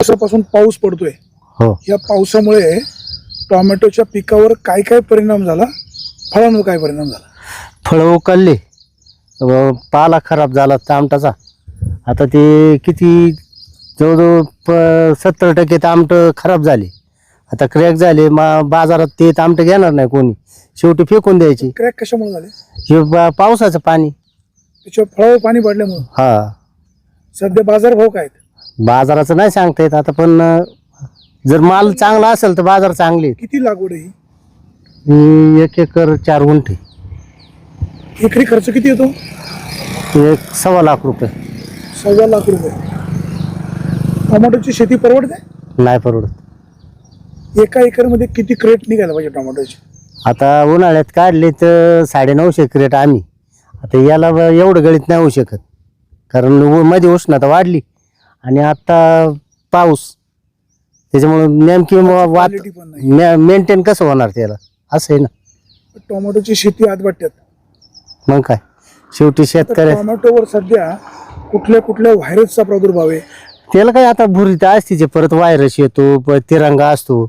दिवसापासून पाऊस पडतोय. हो. या पावसामुळे टोमॅटोच्या पिकावर काय काय परिणाम झाला? फळांवर काय परिणाम झाला? फळं उकलली. व पाला खराब झाला तामटाचा आता ते किती जवळजवळ प सत्तर टक्के तामटं खराब झाले. आता क्रॅक झाले मा बाजारात ते तामटं घेणार नाही कोणी. शेवटी फेकून द्यायची. क्रॅक कशामुळे झाले? हे बा- पावसाचं पाणी. त्याच्यावर फळावर पाणी पडल्यामुळे हा. सध्या बाजार भाव काय आहेत? बाजाराचं नाही सांगता येत आता पण जर माल चांगला असेल तर बाजार चांगले. किती लागवड आहे ही? ही एक एकर चार गुंठे. एकरी खर्च किती येतो? एक सव्वा लाख रुपये. सव्वा लाख रुपये. टोमॅटोची शेती परवडते? नाही परवडत. एका एकरमध्ये किती क्रेट निघायला पाहिजे टोमॅटोची? आता उन्हाळ्यात काढले तर साडेनऊशे क्रेट आम्ही. आता याला ब- एवढं गळीत नाही होऊ शकत. कारण उ- मध्ये उष्णता वाढली. आणि आता पाऊस. त्याच्यामुळे नेमकी म- वात क्वालिटी पण नाही. मेंटेन कसं होणार त्याला? असं आहे ना. टोमॅटोची शेती आज वाटतात मग काय? शेवटी शेतकऱ्या टोमॅटोवर सध्या कुठल्या कुठल्या व्हायरसचा प्रादुर्भाव आहे? त्याला काय आता भुरी तर असतीच आहे. परत व्हायरस येतो परत तिरंगा असतो.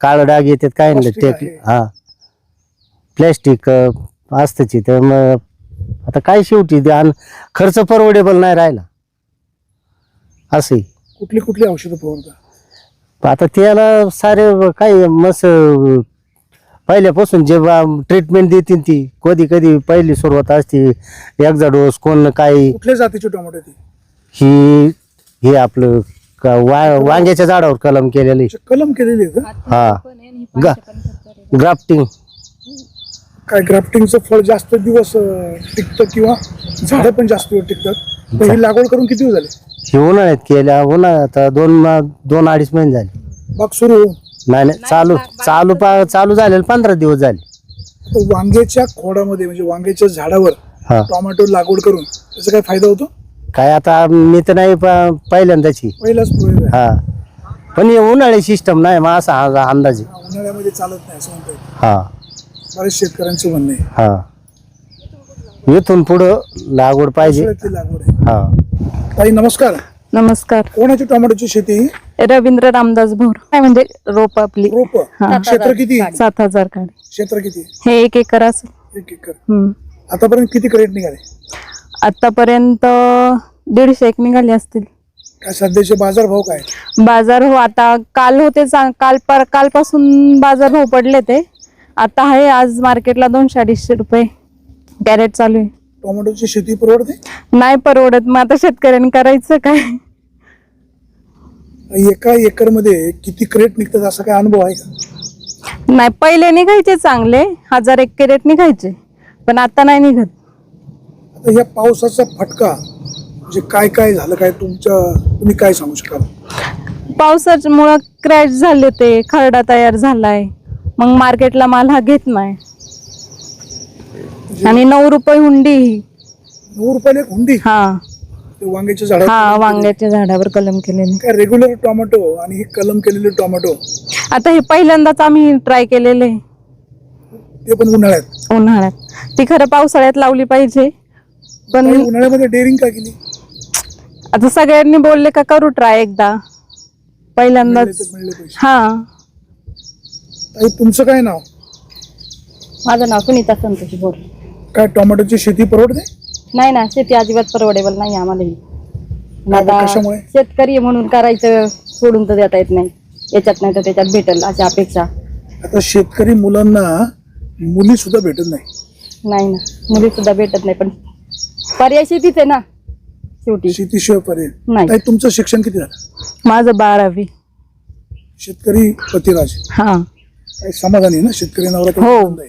काळ डाग येतात काय नाही. Plastic टेक आहे. हा. प्लॅस्टिक असतंच आहे. तर मग आता काय शेवटी? ते आणि खर्च परवडेबल नाही राहिला. असंही कुठली कुठली औषधं फवारता आता त्याला सारे काय मस पहिल्यापासून जे ट्रीटमेंट देतील ती कधी कधी पहिली सुरुवात असते एकदा डोस कोण काही. कुठल्या जातीचे टोमॅटो ती? ही हे आपलं का वा वांग्याच्या झाडावर कलम केलेली. अच्छा, कलम केलेली आहे का? हा. गा ग्राफ्टिंग काय ग्राफ्टिंगचं फळ जास्त दिवस अं, टिकतं किंवा झाडं पण जास्त वेळ टिकतात? तर ही लागवड करून किती दिवस झाले? हे उन्हाळ्यात केल्या उन्हाळ्यात आता दोन दोन अडीच महिने झाले. बाग सुरू? नाही नाही चालू चालू पा चालू झालेलं पंधरा दिवस झाले. आता वांग्याच्या खोडामध्ये म्हणजे वांग्याच्या झाडावर हा. टोमॅटो लागवड करून त्याचा काय फायदा होतो? काय आता मी तर नाही प- पहिल्यांदाची. पहिलाच प्रयोग आहे. हा. पण हे उन्हाळी सिस्टम नाही मग असा हा अंदाजे. हा, उन्हाळ्यामध्ये चालत नाही असं हा. बरेच शेतकऱ्यांचं म्हणणं आहे. हा. इथून पुढं लागवड पाहिजे. लागवड आहे. हा. ताई नमस्कार. नमस्कार. कोणाची टोमॅटोची शेती? रवींद्र रामदास भोर. काय म्हणजे रोप आपली. रोप. हा. क्षेत्र किती? सात हजार काढ क्षेत्र किती? हे एक एकर असेल एक एकर. हम्म. आतापर्यंत किती क्रेट निघाले? आतापर्यंत दीडशे एक निघाले असतील. काय सध्याचे बाजार भाव काय? बाजार हो आता काल होते काल पर कालपासून बाजार भाव पडले ते. आता आहे आज मार्केटला दोनशे अडीचशे रुपये. कॅरेट चालू आहे. टोमॅटोची शेती परवडते? नाही परवडत मग आता शेतकऱ्यांनी करायचं काय? एका एकरमध्ये किती क्रेट निघतात असा काय अनुभव आहे का? नाही पहिले निघायचे चांगले हजार एक कॅरेट निघायचे पण आता नाही निघत. आता या पावसाचा फटका म्हणजे काय काय झालं काय तुमच्या तुम्ही काय सांगू शकाल? पावसामुळं क्रॅश झाले ते खरडा तयार झालाय मग मार्केटला माल हा घेत नाही. आणि नऊ रुपये हुंडी ही. नऊ रुपयाला एक हुंडी. हा. ते वांग्याच्या झाडा हा वांग्याच्या झाडावर कलम केलेले. काय रेग्युलर टोमॅटो आणि ही कलम केलेले टोमॅटो आता हे पहिल्यांदाच आम्ही ट्राय केलेले. ते पण उन्हाळ्यात. उन्हाळ्यात. ती खरं पावसाळ्यात लावली पाहिजे. पण काही उन्हाळ्यामध्ये डेअरिंग का केली? आता सगळ्यांनी बोलले का करू ट्राय एकदा. मिळाले पहिल्यांदाच तर मिळले पैसे. हा. ताई तुमचं काय नाव? माझं नाव सुनीता संतोष बोर. काय टोमॅटोची शेती परवडते? नाही ना शेती अजिबात परवडेबल नाही आम्हाला. ही. आता कशामुळे? शेतकरी आहे म्हणून करायचं सोडून तर देता येत नाही. याच्यात नाही तर त्याच्यात भेटेल अशी अपेक्षा. आता शेतकरी मुलांना मुली सुद्धा भेटत नाही. नाही ना मुली सुद्धा भेटत नाही पण पर्याय शेतीच आहे ना शेवटी. शेतीशिवाय पर्याय नाही. ताई तुमचं शिक्षण किती झालं? माझं बारावी. शेतकरी पतिराज हा. काही समाधानी ना? शेतकरी नवरा हो. आनंद आहे.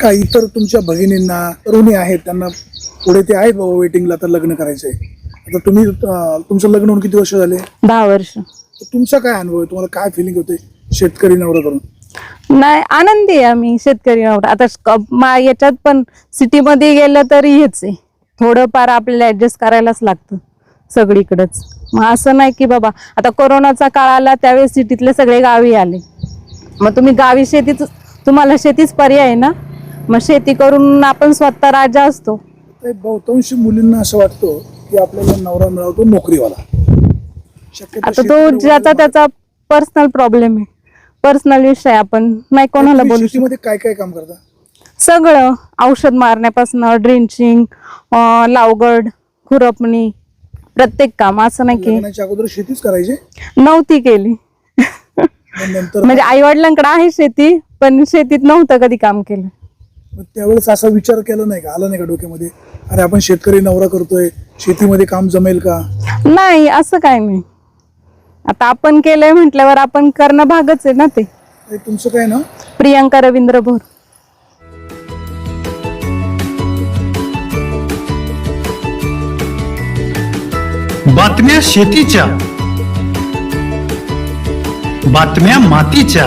काय इतर तुमच्या भगिनींना तरुणी आहेत त्यांना पुढे ते आहेत बाबा वेटिंगला तर लग्न करायचंय. आता तुम्ही अं, तुमचं लग्न होऊन किती वर्ष झाले? दहा वर्ष. तर तुमचा काय अनुभव आहे? तुम्हाला काय फिलिंग होते शेतकरी नवरा करून नाही आनंदी आहे आम्ही शेतकरी नवरा आता क- मा- याच्यात पण सिटीमध्ये गेलं तरी हेच आहे. थोडंफार आपल्याला ऍडजस्ट करायलाच लागतं सगळीकडंच. मग असं नाही की बाबा आता कोरोनाचा काळ आला त्यावेळेस सिटीतले सगळे गावी आले. मग तुम्ही गावी शेतीच तुम्हाला शेतीच पर्याय आहे ना? मग शेती करून आपण स्वतः राजा असतो. बहुतांश मुलींना असं वाटतं की आपल्याला नवरा मिळवतो नोकरीवाला. आता तो ज्याचा त्याचा पर्सनल प्रॉब्लेम आहे. पर्सनल विषय आपण नाही कोणाला बोलू शेतीमध्ये काय काय काम करता? सगळं. औषध मारण्यापासून ड्रिंचिंग लावगड खुरपणी प्रत्येक काम असं नाही की अगोदर शेतीच करायची? नव्हती केली. म्हणजे आई वडिलांकडे आहे शेती पण शेतीत नव्हतं कधी काम केलं. मग त्यावेळेस असा विचार केला नाही का? आला नाही का डोक्यामध्ये? अरे आपण शेतकरी नवरा करतोय शेतीमध्ये काम जमेल का? नाही असं काय नाही. आता आपण केलंय म्हटल्यावर आपण करणं भागच आहे ना ते. हे तुमचं काय ना प्रियांका रवींद्र भोर. बातम्या शेतीच्या. बातम्या मातीच्या.